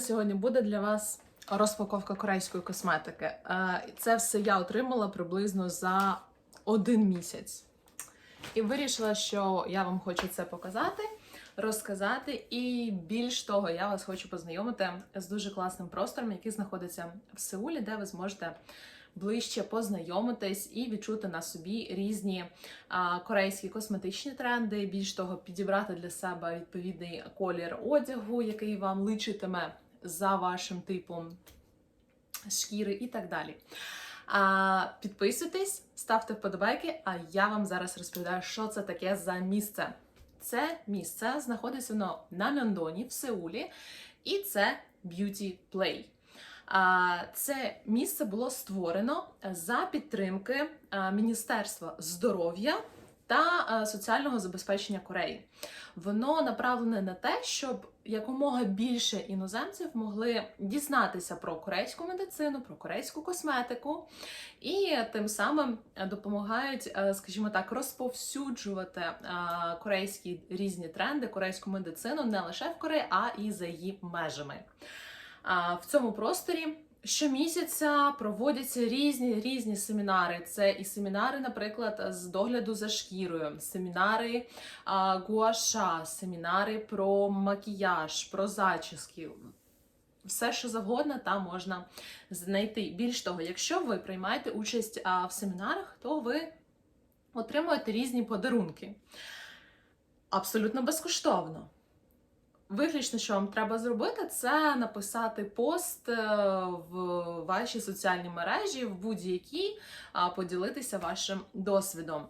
сьогодні буде для вас розпаковка корейської косметики. Е, Це все я отримала приблизно за один місяць. І вирішила, що я вам хочу це показати, розказати. І більш того, я вас хочу познайомити з дуже класним простором, який знаходиться в Сеулі, де ви зможете ближче познайомитись і відчути на собі різні а, корейські косметичні тренди. Більш того, підібрати для себе відповідний колір одягу, який вам личитиме за вашим типом шкіри і так далі. А, підписуйтесь, ставте вподобайки, а я вам зараз розповідаю, що це таке за місце. Це місце знаходиться воно на Мьондоні в Сеулі, і це Beauty Play. Це місце було створено за підтримки Міністерства здоров'я та соціального забезпечення Кореї. Воно направлене на те, щоб якомога більше іноземців могли дізнатися про корейську медицину, про корейську косметику, і тим самим допомагають, е, скажімо так, розповсюджувати е, корейські різні тренди, корейську медицину не лише в Кореї, а і за її межами. В цьому просторі щомісяця проводяться різні різні семінари. Це і семінари, наприклад, з догляду за шкірою, семінари а, гуаша, семінари про макіяж, про зачіски. Все, що завгодно, там можна знайти. Більш того, якщо ви приймаєте участь а, в семінарах, то ви отримуєте різні подарунки. Абсолютно безкоштовно. Виключно, що вам треба зробити, це написати пост е, в вашій соціальній мережі, в будь-якій, поділитися вашим досвідом.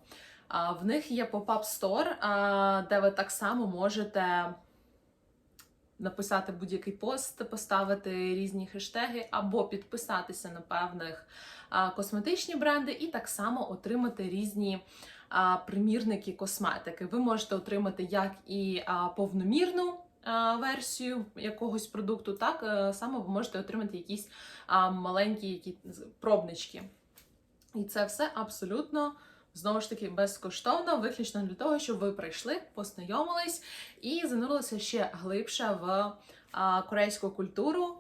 В них є pop-up store, де ви так само можете написати будь-який пост, поставити різні хештеги, або підписатися на певних косметичні бренди, і так само отримати різні примірники косметики. Ви можете отримати як і повномірну версію якогось продукту, так е, само ви можете отримати якісь маленькі які, пробнички. І це все абсолютно. Знову ж таки, безкоштовно, виключно для того, щоб ви прийшли, познайомились і занурилися ще глибше в корейську культуру,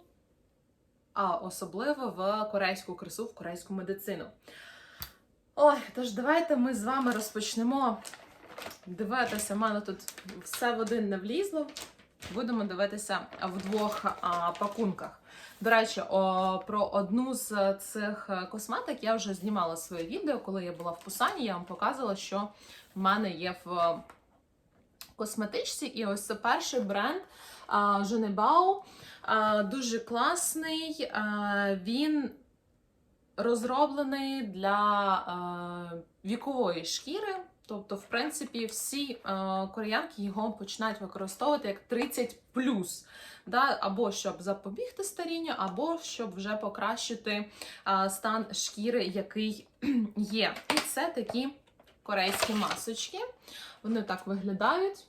а особливо в корейську красу, в корейську медицину. Ой, тож давайте ми з вами розпочнемо дивитися. У мене тут все в один не влізло. Будемо дивитися в двох а, пакунках. До речі, о, про одну з цих е, косметик я вже знімала своє відео, коли я була в Пусані. Я вам показувала, що в мене є в косметичці. І ось це перший бренд а, Женебау. Дуже класний. А, Він розроблений для е, вікової шкіри. Тобто, в принципі, всі е, кореянки його починають використовувати як 30 да? або щоб запобігти старінню, або щоб вже покращити е, стан шкіри, який є. І це такі корейські масочки. Вони так виглядають.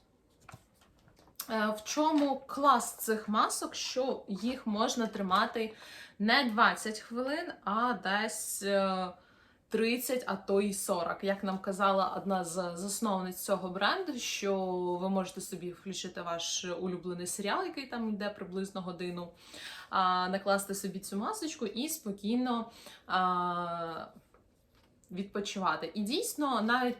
Е, В чому клас цих масок, що їх можна тримати не 20 хвилин, а десь е, 30, а то й 40. Як нам казала одна з засновниць цього бренду, що ви можете собі включити ваш улюблений серіал, який там йде приблизно годину, а, накласти собі цю масочку і спокійно а, відпочивати. І дійсно, навіть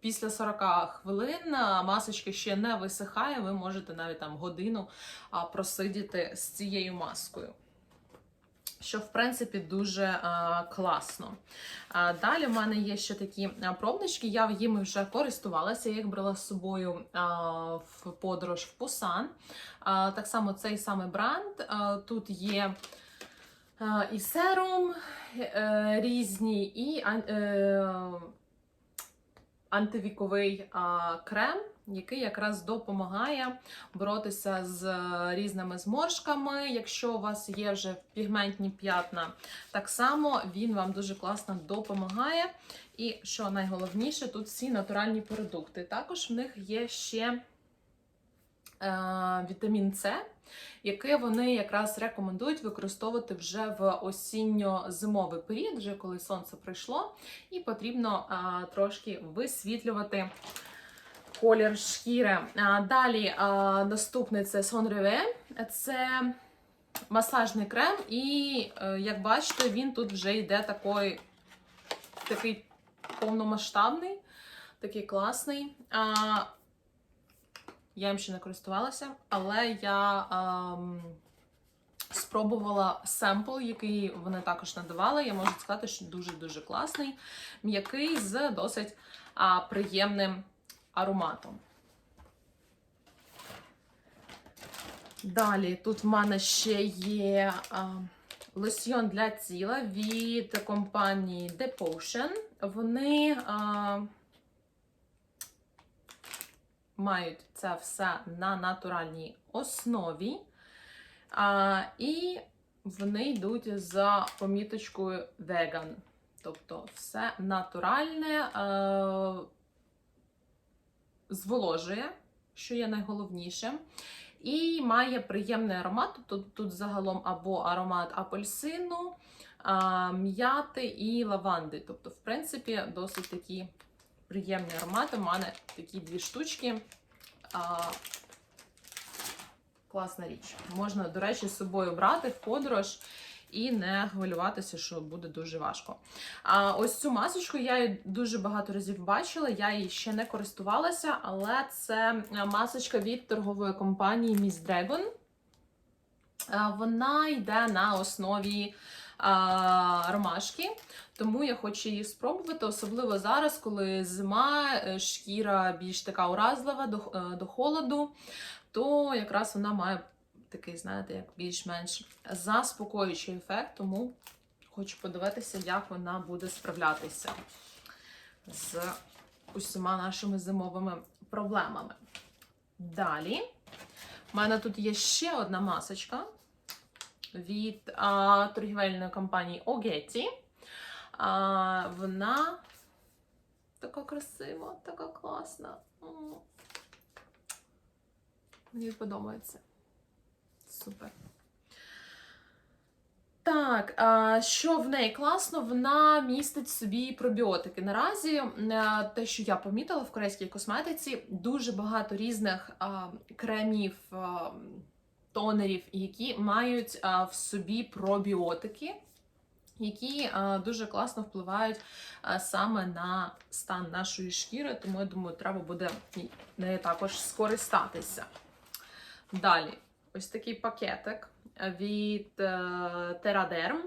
після 40 хвилин масочка ще не висихає, ви можете навіть там годину просидіти з цією маскою. Що, в принципі, дуже а, класно. А, далі в мене є ще такі пробнички. Я їми вже користувалася, я їх брала з собою а, в подорож в Пусан. А, так само цей самий бренд. А, тут є а, і серум е, різні, і е, антивіковий а, крем, який якраз допомагає боротися з е, різними зморшками. Якщо у вас є вже пігментні п'ятна, так само він вам дуже класно допомагає. І що найголовніше, тут всі натуральні продукти. Також в них є ще е, вітамін С, який вони якраз рекомендують використовувати вже в осінньо-зимовий період, вже коли сонце прийшло, і потрібно а, трошки висвітлювати колір шкіри. Далі наступний це Сон Реве. Це масажний крем, і, е, як бачите, він тут вже йде такий, такий повномасштабний, такий класний. Я їм ще не користувалася, але я ем, спробувала семпл, який вони також надавали. Я можу сказати, що дуже-дуже класний, м'який з досить а, приємним ароматом. Далі тут в мене ще є а, лосьйон для тіла від компанії The Potion. Вони а, мають це все на натуральній основі. А, і вони йдуть за поміточкою vegan. Тобто все натуральне, е, зволожує, що є найголовнішим. І має приємний аромат. Тут, тут загалом або аромат апельсину, м'яти і лаванди. Тобто, в принципі, досить такі приємні аромати. У мене такі дві штучки. А, класна річ. Можна, до речі, з собою брати в подорож і не хвилюватися, що буде дуже важко. А ось цю масочку я її дуже багато разів бачила, я її ще не користувалася, але це масочка від торгової компанії Miss Dragon. Вона йде на основі а, ромашки, тому я хочу її спробувати, особливо зараз, коли зима, е, шкіра більш така уразлива до, е, до холоду, то якраз вона має такий, знаєте, як більш-менш заспокоюючий ефект, тому хочу подивитися, як вона буде справлятися з усіма нашими зимовими проблемами. Далі, в мене тут є ще одна масочка від а, торгівельної компанії Огеті. А, вона така красива, така класна. Мені подобається. Супер. Так, що в неї класно, вона містить собі пробіотики. Наразі е, те, що я помітила в корейській косметиці, дуже багато різних кремів, тонерів, які мають в собі пробіотики, які дуже класно впливають саме на стан нашої шкіри, тому я думаю, треба буде нею також скористатися. Далі, ось такий пакетик від е, Terraderm.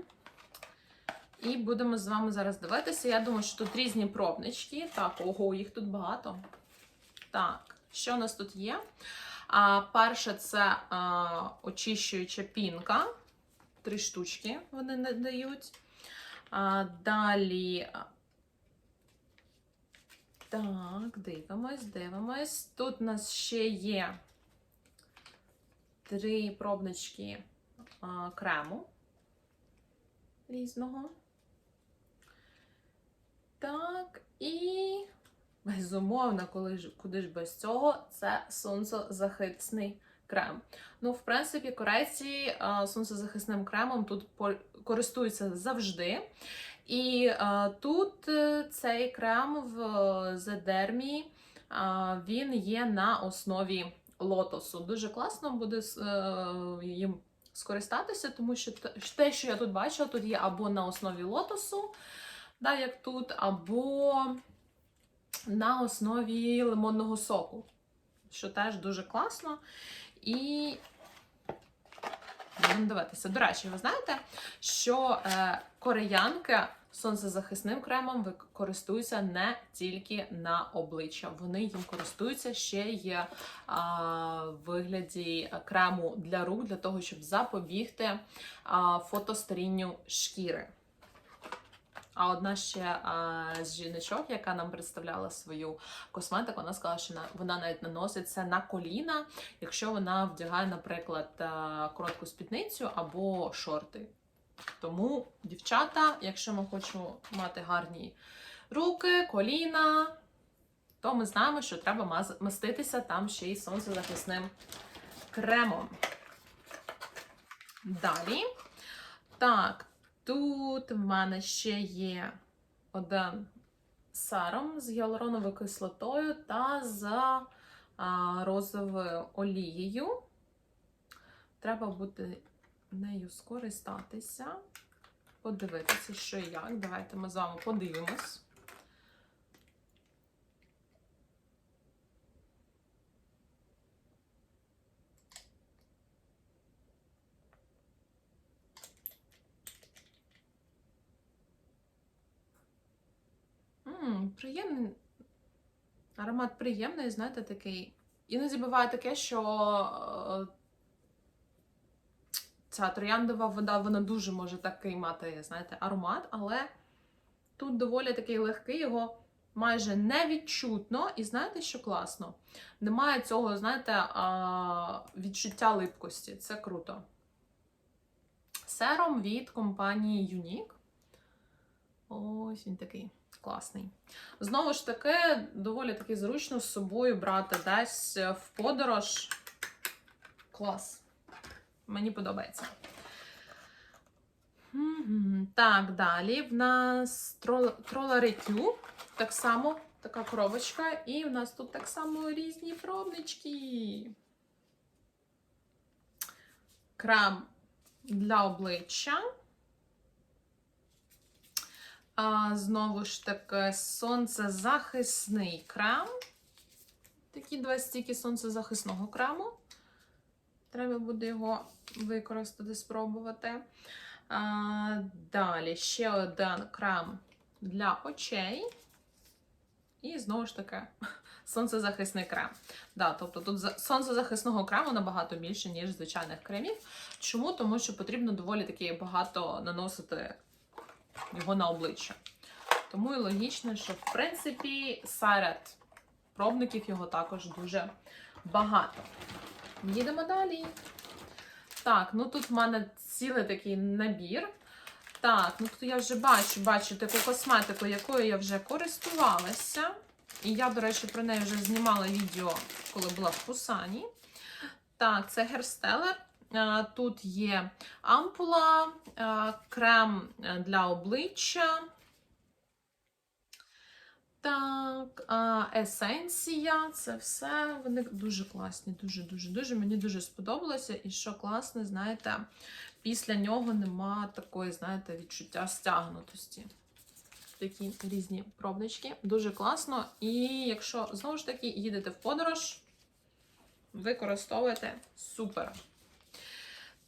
І будемо з вами зараз дивитися. Я думаю, що тут різні пробнички. Так, ого, їх тут багато. Так, що у нас тут є? А, перше, це а, очищуюча пінка. Три штучки вони не дають. А, далі. Так, дивимось, дивимось. Тут у нас ще є три пробнички а, крему різного. Так, і безумовно, коли ж, куди ж без цього, це сонцезахисний крем. Ну, в принципі, корейці а, сонцезахисним кремом тут користуються завжди. І а, тут е, цей крем в Зедермі, він є на основі лотосу. Дуже класно буде е, їм скористатися, тому що те- що я тут бачила, тут є або на основі лотосу, да, як тут, або на основі лимонного соку, що теж дуже класно. І будемо дивитися. До речі, ви знаєте, що е, кореянки сонцезахисним кремом користуються не тільки на обличчя. Вони їм користуються ще й в вигляді крему для рук, для того, щоб запобігти фотостарінню шкіри. А одна ще а, з жіночок, яка нам представляла свою косметику, вона сказала, що вона навіть наносить це на коліна, якщо вона вдягає, наприклад, коротку спідницю або шорти. Тому, дівчата, якщо ми хочемо мати гарні руки, коліна, то ми знаємо, що треба маститися там ще й сонцезахисним кремом. Далі. Так, тут в мене ще є один саром з гіалуроновою кислотою та з розовою олією. Треба буде нею скористатися, подивитися, що і як. Давайте ми з вами подивимось. М, приємний. Аромат приємний, знаєте, такий. Іноді буває таке, що е, ця трояндова вода, вона дуже може такий мати, знаєте, аромат, але тут доволі такий легкий, його майже невідчутно. І знаєте, що класно? Немає цього, знаєте, відчуття липкості. Це круто. Сером від компанії Unique. Ось він такий класний. Знову ж таки, доволі таки зручно з собою брати десь в подорож. Клас. Мені подобається. Так, далі в нас троларитю. Так само така коробочка. І в нас тут так само різні пробнички. Крем для обличчя. А, знову ж таки, сонцезахисний крем. Такі два стільки сонцезахисного крему. Треба буде його використати, спробувати. А, далі ще один крем для очей. І знову ж таки, сонцезахисний крем. Да, тобто тут сонцезахисного крему набагато більше, ніж звичайних кремів. Чому? Тому що потрібно доволі таки багато наносити його на обличчя. Тому і логічно, що в принципі серед пробників його також дуже багато. Їдемо далі. Так, ну тут в мене цілий такий набір. Так, ну тут я вже бачу, бачу таку косметику, якою я вже користувалася. І я, до речі, про неї вже знімала відео, коли була в Пусані. Так, це Герстелер. Тут є ампула, е, крем е, для обличчя. Так, есенція, це все. Вони дуже класні, дуже-дуже дуже. Мені дуже сподобалося. І що класне, знаєте, після нього нема такої, знаєте, відчуття стягнутості. Такі різні пробнички. Дуже класно. І якщо знову ж таки їдете в подорож, використовуєте супер.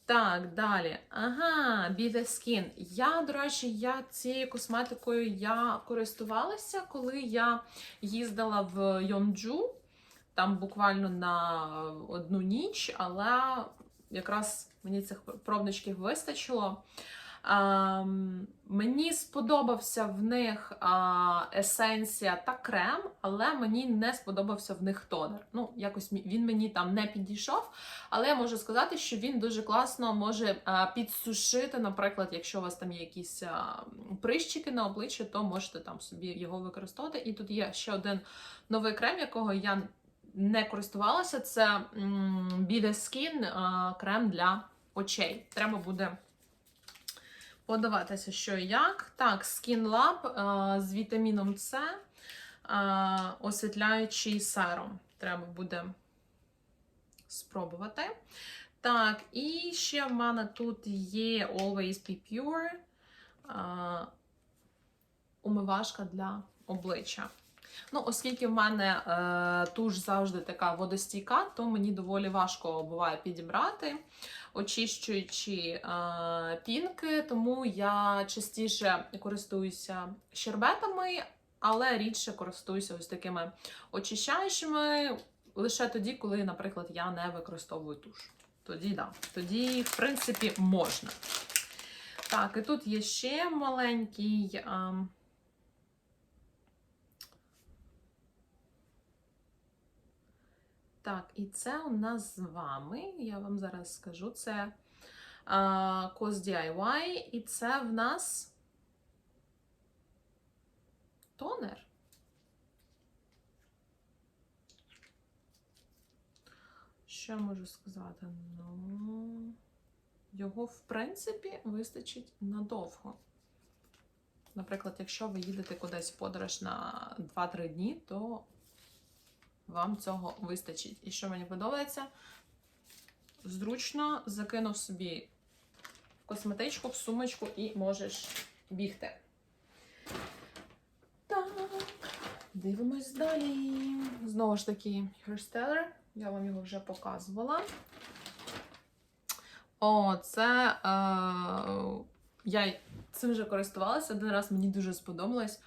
Так, далі. Ага, Be The Skin. Я, до речі, я цією косметикою я користувалася, коли я їздила в Йонджу, там буквально на одну ніч, але якраз мені цих пробничків вистачило. А, мені сподобався в них а, есенція та крем, але мені не сподобався в них тонер. Ну, якось він мені там не підійшов. Але я можу сказати, що він дуже класно може а, підсушити, наприклад, якщо у вас там є якісь а, прищики на обличчі, то можете там собі його використовувати. І тут є ще один новий крем, якого я не користувалася. Це Be The Skin а, крем для очей. Треба буде подивитися, що і як. Так, Skin Lab а, з вітаміном С, освітляючий сером. Треба буде спробувати. Так, і ще в мене тут є Always Be Pure а, умивашка для обличчя. Ну, оскільки в мене е, туш завжди така водостійка, то мені доволі важко буває підібрати, очищуючи е, пінки, тому я частіше користуюся щербетами, але рідше користуюся ось такими очищаючими лише тоді, коли, наприклад, я не використовую туш. Тоді, да, тоді, в принципі, можна. Так, і тут є ще маленький. Е, Так, і це у нас з вами, я вам зараз скажу, це uh, DIY, і це в нас тонер. Що я можу сказати? Ну, його, в принципі, вистачить надовго. Наприклад, якщо ви їдете кудись в подорож на 2-3 дні, то вам цього вистачить. І що мені подобається? Зручно закинув собі в косметичку, в сумочку і можеш бігти. Так, дивимось далі. Знову ж таки, Hairstyler. Я вам його вже показувала. О, це е, я цим вже користувалася один раз, мені дуже сподобалось.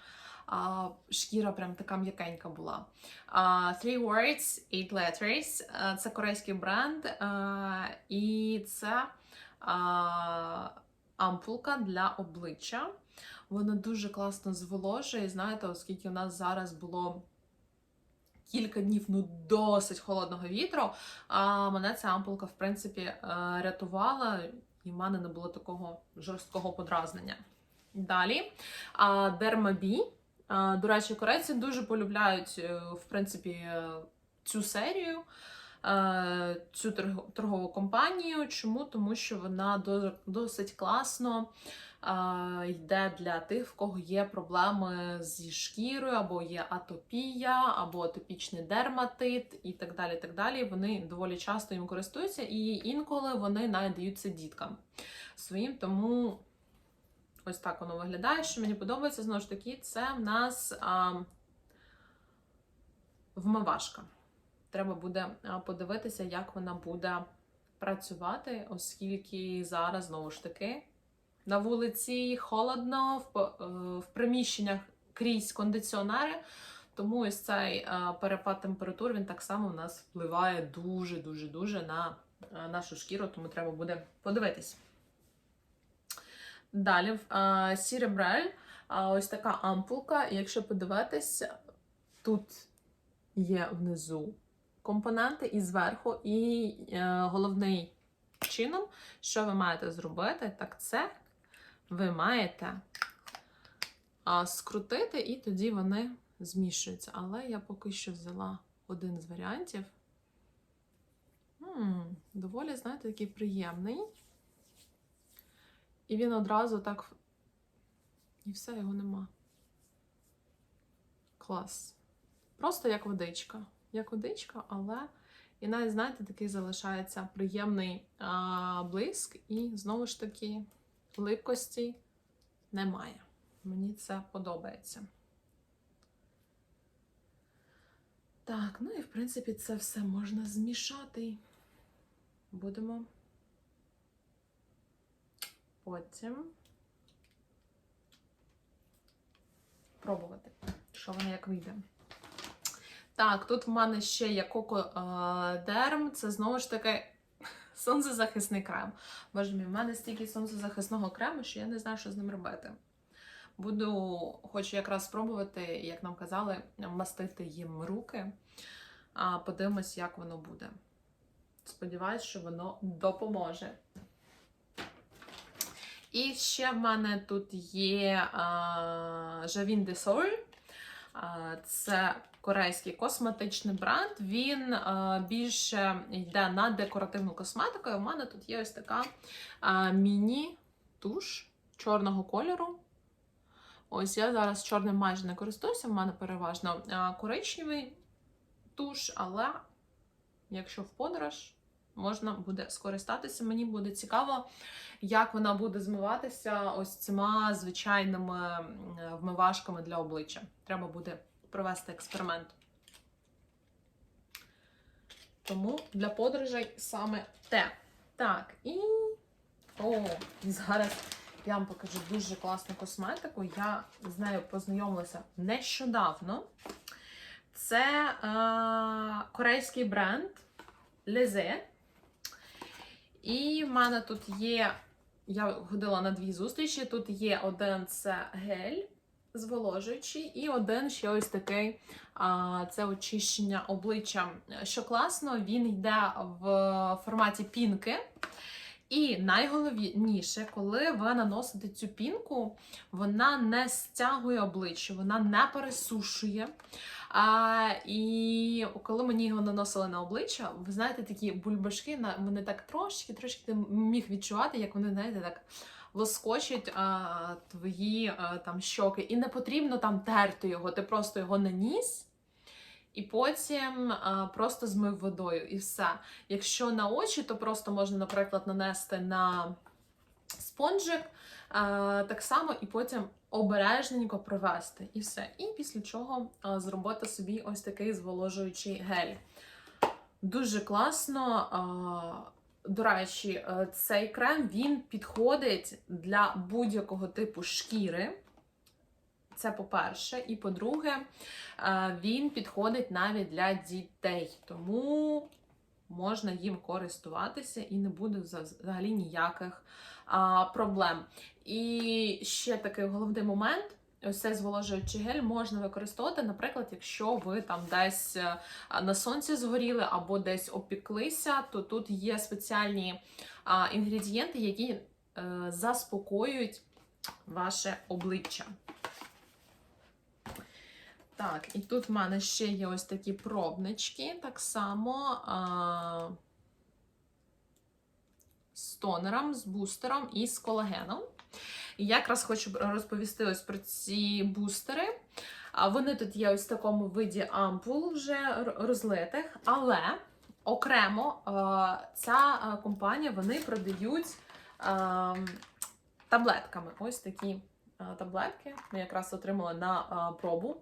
А, шкіра прям така м'якенька була. А, Three Words, Eight Letters. Це корейський бренд. А, і це а, ампулка для обличчя. Вона дуже класно зволожує. Знаєте, оскільки у нас зараз було кілька днів ну досить холодного вітру, а мене ця ампулка, в принципі, е, рятувала, і в мене не було такого жорсткого подразнення. Далі Дермабі. До речі, корейці дуже полюбляють, е, в принципі, е, цю серію, е, цю торгову компанію. Чому? Тому що вона досить класно е, йде для тих, в кого є проблеми зі шкірою, або є атопія, або атопічний дерматит, і так далі. так далі. Вони доволі часто їм користуються, і інколи вони навіть діткам своїм. Тому ось так воно виглядає. Що мені подобається, знову ж таки, це в нас а, вмивашка. Треба буде подивитися, як вона буде працювати, оскільки зараз знову ж таки на вулиці холодно, в, е, в приміщеннях крізь кондиціонери. Тому ось цей перепад температур він так само у нас впливає дуже дуже дуже на нашу шкіру, тому треба буде подивитись. Далі е, Сіребрель, ось така ампулка. Якщо подивитись, тут є внизу компоненти і зверху, і е, головний чином, що ви маєте зробити, так це ви маєте скрутити, і тоді вони змішуються. Але я поки що взяла один з варіантів. м доволі, знаєте, такий приємний. І він одразу так. І все, його нема. Клас. Просто як водичка. Як водичка, але. І навіть, знаєте, такий залишається приємний а, блиск, і знову ж таки липкості немає. Мені це подобається. Так, ну і в принципі це все можна змішати. Будемо потім пробувати, що воно як вийде. Так, тут в мене ще є Коко е, Дерм. Це знову ж таки сонцезахисний крем. Боже мій, в мене стільки сонцезахисного крему, що я не знаю, що з ним робити. Буду, хочу якраз спробувати, як нам казали, мастити їм руки. Подивимось, як воно буде. Сподіваюсь, що воно допоможе. І ще в мене тут є Javin de Sol. Це корейський косметичний бренд. Він більше йде на декоративну косметику. І в мене тут є ось така міні-туш чорного кольору. Ось я зараз чорним майже не користуюся, в мене переважно коричневий туш, але якщо в подорож, можна буде скористатися. Мені буде цікаво, як вона буде змиватися ось цими звичайними вмивашками для обличчя. Треба буде провести експеримент. Тому для подорожей саме те. Так, і. О, і зараз я вам покажу дуже класну косметику. Я з нею познайомилася нещодавно. Це е, корейський бренд Leze. І в мене тут є. Я ходила на дві зустрічі. Тут є один це гель зволожуючий, і один ще ось такий а, це очищення обличчя. Що класно, він йде в форматі пінки. І найголовніше, коли ви наносите цю пінку, вона не стягує обличчя, вона не пересушує. А, і коли мені його наносили на обличчя, ви знаєте, такі бульбашки, на- вони так трошки, трошки міг відчувати, як вони, знаєте, так лоскочуть а, твої а, там щоки. І не потрібно там терти його, ти просто його наніс. І потім а, просто змив водою і все. Якщо на очі, то просто можна, наприклад, нанести на спонжик, так само і потім обережненько провести. І все. І після чого зробити собі ось такий зволожуючий гель. Дуже класно. До речі, е, цей крем він підходить для будь-якого типу шкіри. Це по-перше. І по-друге, е, він підходить навіть для дітей. Тому можна їм користуватися і не буде взагалі ніяких а, проблем. І ще такий головний момент. Ось цей зволожуючий гель можна використовувати, наприклад, якщо ви там десь е, на сонці згоріли або десь опіклися, то тут є спеціальні а, інгредієнти, які е, заспокоюють ваше обличчя. Так, і тут в мене ще є ось такі пробнички, так само а, з тонером, з бустером і з колагеном. І я якраз хочу розповісти ось про ці бустери. А Вони тут є ось в такому виді ампул вже розлитих, але окремо е, ця компанія вони продають е, таблетками. Ось такі таблетки. Ми якраз отримали на пробу.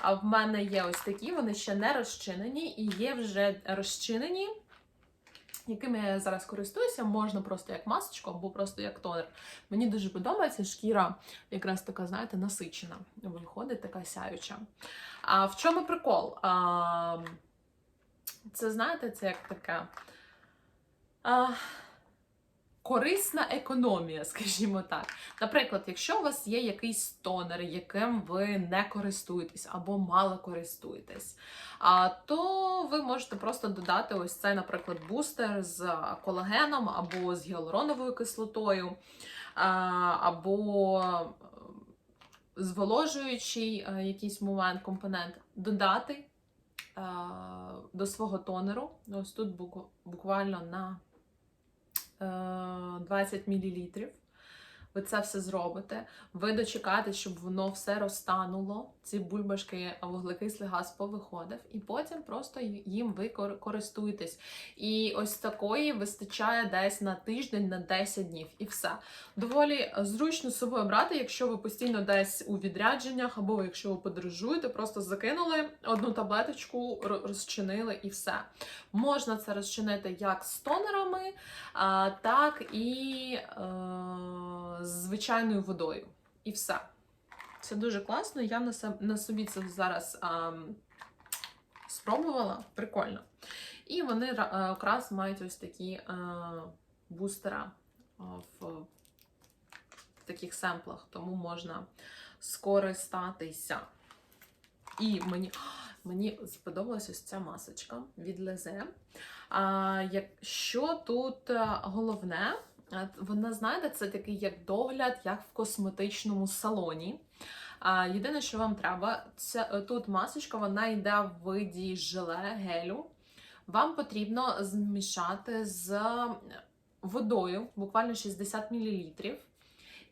А в мене є ось такі, вони ще не розчинені, і є вже розчинені, якими я зараз користуюся, можна просто як масочку або просто як тонер. Мені дуже подобається шкіра, якраз така, знаєте, насичена. Виходить така сяюча. А в чому прикол? А, це знаєте, це як таке. А, Корисна економія, скажімо так. Наприклад, якщо у вас є якийсь тонер, яким ви не користуєтесь або мало користуєтесь, то ви можете просто додати ось цей, наприклад, бустер з колагеном або з гіалуроновою кислотою, або е, зволожуючий е, якийсь момент, компонент, додати е, до свого тонеру. Ось тут буквально на 20 мл. Ви це все зробите. Ви дочекаєте, щоб воно все розтануло, ці бульбашки, вуглекислий газ повиходив, і потім просто їм ви користуєтесь. І ось такої вистачає десь на тиждень, на 10 днів, і все. Доволі зручно з собою брати, якщо ви постійно десь у відрядженнях, або якщо ви подорожуєте, просто закинули одну таблеточку, розчинили і все. Можна це розчинити як з тонерами, так і е, з звичайною водою. І все. Це дуже класно. Я на, на собі це зараз ам, спробувала. Прикольно. І вони е, якраз мають ось такі е, бустера е, в таких семплах, тому можна скористатися. І мені, мені сподобалася ось ця масочка від Лезе. А, якщо тут е, головне, вона, знаєте, це такий як догляд, як в косметичному салоні. А, єдине, що вам треба, це е, тут масочка, вона йде в виді желе, гелю. Вам потрібно змішати з водою, буквально 60 мл.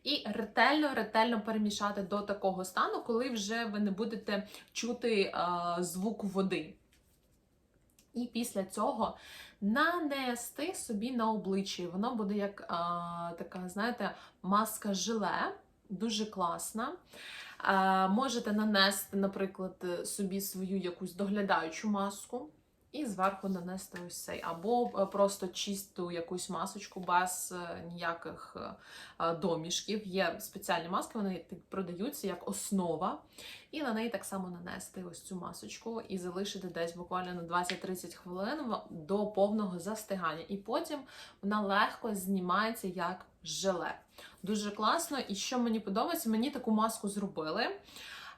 І ретельно-ретельно перемішати до такого стану, коли вже ви не будете чути е, звук води. І після цього нанести собі на обличчя. Воно буде як а, така, знаєте, маска желе, дуже класна. А, можете нанести, наприклад, собі свою якусь доглядаючу маску. І зверху нанести ось цей, або е, просто чисту якусь масочку без е, ніяких е, домішків. Є спеціальні маски, вони продаються як основа. І на неї так само нанести ось цю масочку і залишити десь буквально на 20-30 хвилин до повного застигання. І потім вона легко знімається як желе. Дуже класно. І що мені подобається, мені таку маску зробили.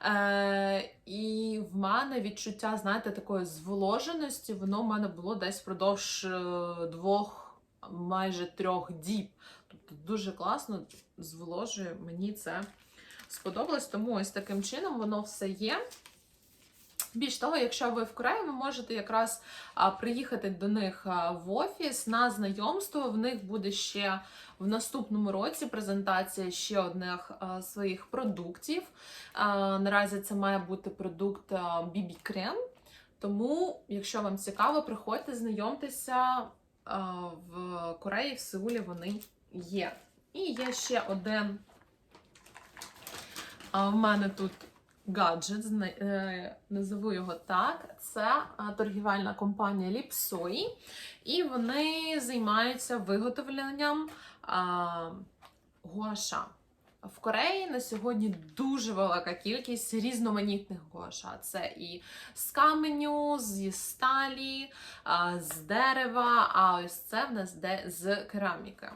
Е, і в мене відчуття, знаєте, такої зволоженості, воно в мене було десь впродовж е, двох, майже трьох діб. Тобто дуже класно зволожує. Мені це сподобалось, тому ось таким чином воно все є. Більш того, якщо ви в Кореї, ви можете якраз приїхати до них в офіс на знайомство. В них буде ще в наступному році презентація ще одних своїх продуктів. Наразі це має бути продукт BB Крем. Тому, якщо вам цікаво, приходьте, знайомтеся в Кореї, в Сеулі вони є. І є ще один. В мене тут гаджет, е, називу його так. Це торгівельна компанія Ліпсої, І вони займаються виготовленням гуаша. В Кореї на сьогодні дуже велика кількість різноманітних гуаша. Це і з каменю, зі сталі, з дерева, а ось це в нас де з кераміки.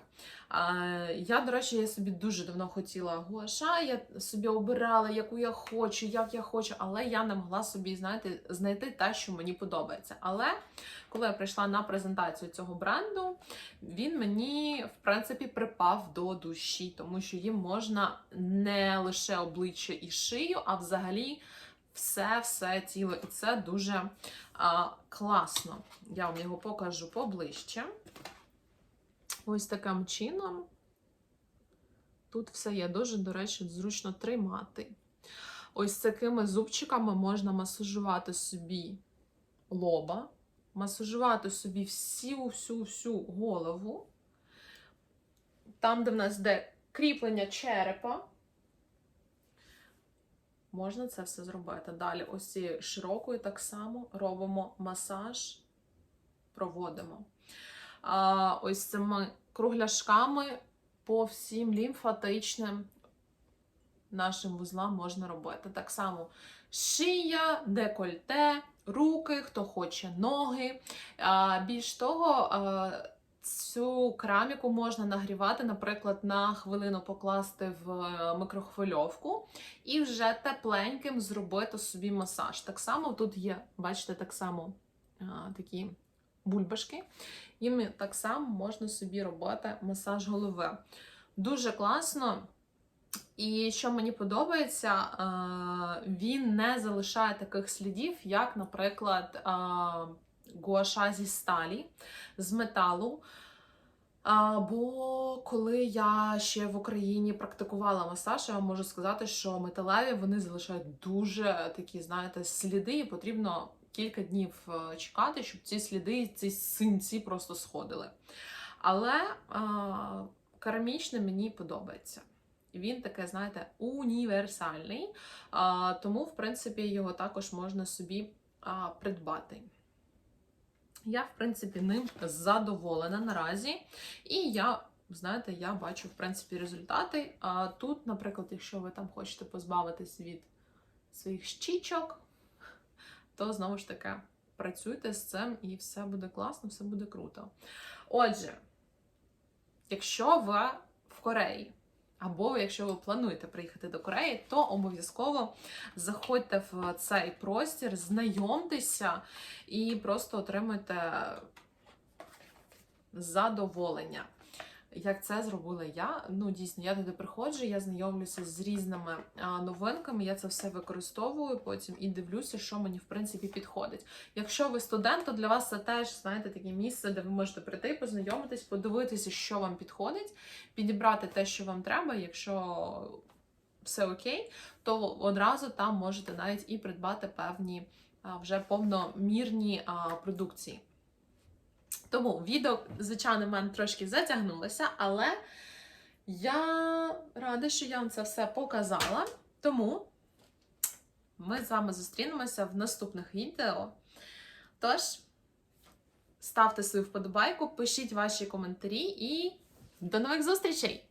Я, до речі, я собі дуже давно хотіла гуаша. Я собі обирала, яку я хочу, як я хочу, але я не могла собі знаєте, знайти те, що мені подобається. Але коли я прийшла на презентацію цього бренду, він мені в принципі припав до душі, тому що їм можна не лише обличчя і шию, а взагалі все-все тіло. І це дуже а, класно. Я вам його покажу поближче. Ось таким чином. Тут все є дуже, до речі, зручно тримати. Ось такими зубчиками можна масажувати собі лоба, масажувати собі всю всю всю голову. Там, де в нас йде кріплення черепа, можна це все зробити. Далі, ось цією широкою так само робимо масаж, проводимо. А, ось цими кругляшками по всім лімфатичним нашим вузлам можна робити. Так само шия, декольте, руки, хто хоче ноги. А, більш того, а, цю кераміку можна нагрівати, наприклад, на хвилину покласти в е, микрохвильовку і вже тепленьким зробити собі масаж. Так само тут є, бачите, так само а, такі бульбашки. Їм так само можна собі робити масаж голови. Дуже класно. І що мені подобається, е, він не залишає таких слідів, як, наприклад, е, гуаша зі сталі, з металу. А, Бо коли я ще в Україні практикувала масаж, я вам можу сказати, що металеві вони залишають дуже такі, знаєте, сліди, і потрібно кілька днів е, чекати, щоб ці сліди, ці синці просто сходили. Але а, керамічне мені подобається. Він таке, знаєте, універсальний, а, тому, в принципі, його також можна собі а, придбати. Я, в принципі, ним задоволена наразі. І я, знаєте, я бачу, в принципі, результати. А тут, наприклад, якщо ви там хочете позбавитись від своїх щічок, то знову ж таки працюйте з цим і все буде класно, все буде круто. Отже, якщо ви в Кореї, або якщо ви плануєте приїхати до Кореї, то обов'язково заходьте в цей простір, знайомтеся і просто отримайте задоволення. Як це зробила я? Ну, дійсно, я туди приходжу, я знайомлюся з різними новинками, я це все використовую потім і дивлюся, що мені в принципі підходить. Якщо ви студент, то для вас це теж знаєте таке місце, де ви можете прийти, познайомитись, подивитися, що вам підходить, підібрати те, що вам треба. Якщо все окей, то одразу там можете навіть і придбати певні вже повномірні продукції. Тому відео, звичайно, в мене трошки затягнулося, але я рада, що я вам це все показала. Тому ми з вами зустрінемося в наступних відео. Тож, ставте свою вподобайку, пишіть ваші коментарі і до нових зустрічей!